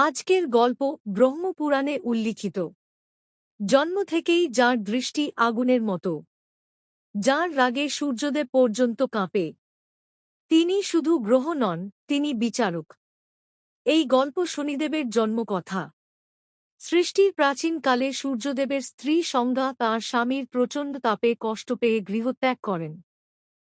আজকের গল্প ব্রহ্মপুরাণে উল্লিখিত। জন্ম থেকেই যার দৃষ্টি আগুনের মতো। যার রাগে সূর্যদেব পর্যন্ত কাঁপে। তিনি শুধু গ্রহ নন, তিনি বিচারক। এই গল্প শনিদেবের জন্মকথা। সৃষ্টির প্রাচীনকালে সূর্যদেবের স্ত্রী সংজ্ঞা তাঁর স্বামীর প্রচণ্ড তাপে কষ্ট পেয়ে গৃহত্যাগ করেন।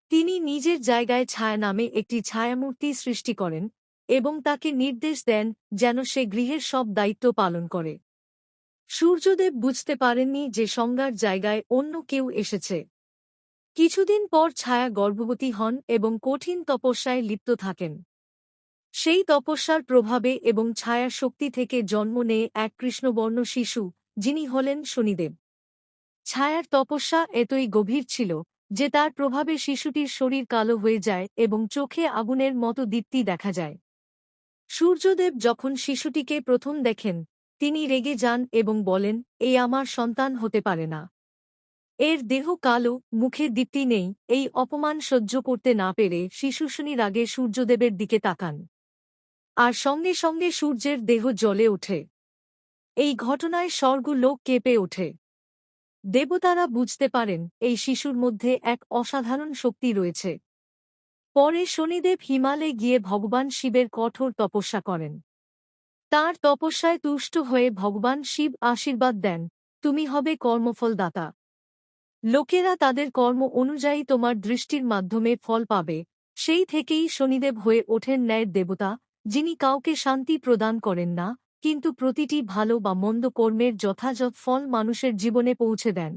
তিনি নিজের জায়গায় ছায়া নামে একটি ছায়ামূর্তি সৃষ্টি করেন এবং তাকে নির্দেশ দেন যেন সে গৃহের সব দায়িত্ব পালন করে। সূর্যদেব বুঝতে পারেননি যে সংজ্ঞার জায়গায় অন্য কেউ এসেছে। কিছুদিন পর ছায়া গর্ভবতী হন এবং কঠিন তপস্যায় লিপ্ত থাকেন। সেই তপস্যার প্রভাবে এবং ছায়া শক্তি থেকে জন্ম নেয় এক কৃষ্ণবর্ণ শিশু, যিনি হলেন শনিদেব। ছায়ার তপস্যা এতই গভীর ছিল যে তার প্রভাবে শিশুটির শরীর কালো হয়ে যায় এবং চোখে আগুনের মতো দীপ্তি দেখা যায়। সূর্যদেব যখন শিশুটিকে প্রথম দেখেন, তিনি রেগে যান এবং বলেন, এই আমার সন্তান হতে পারে না। এর দেহ কালো, মুখে দীপ্তি নেই, এই অপমান সহ্য করতে না পেরে শিশুশনির আগে সূর্যদেবের দিকে তাকান। আর সঙ্গে সঙ্গে সূর্যের দেহ জ্বলে ওঠে। এই ঘটনায় স্বর্গ লোক কেঁপে ওঠে। দেবতারা বুঝতে পারেন, এই শিশুর মধ্যে এক অসাধারণ শক্তি রয়েছে। পরে শনিদেব হিমালে গিয়ে ভগবান শিবের কঠোর তপস্যা করেন। তার তপস্যায় তুষ্ট হয়ে ভগবান শিব আশীর্বাদ দেন, তুমি হবে কর্মফলদাতা। লোকেরা তাদের কর্ম অনুযায়ী তোমার দৃষ্টির মাধ্যমে ফল পাবে। সেই থেকেই শনিদেব হয়ে ওঠেন ন্যায়ের দেবতা, যিনি কাউকে শান্তি প্রদান করেন না, কিন্তু প্রতিটি ভালো বা মন্দ কর্মের যথাযথ ফল মানুষের জীবনে পৌঁছে দেন।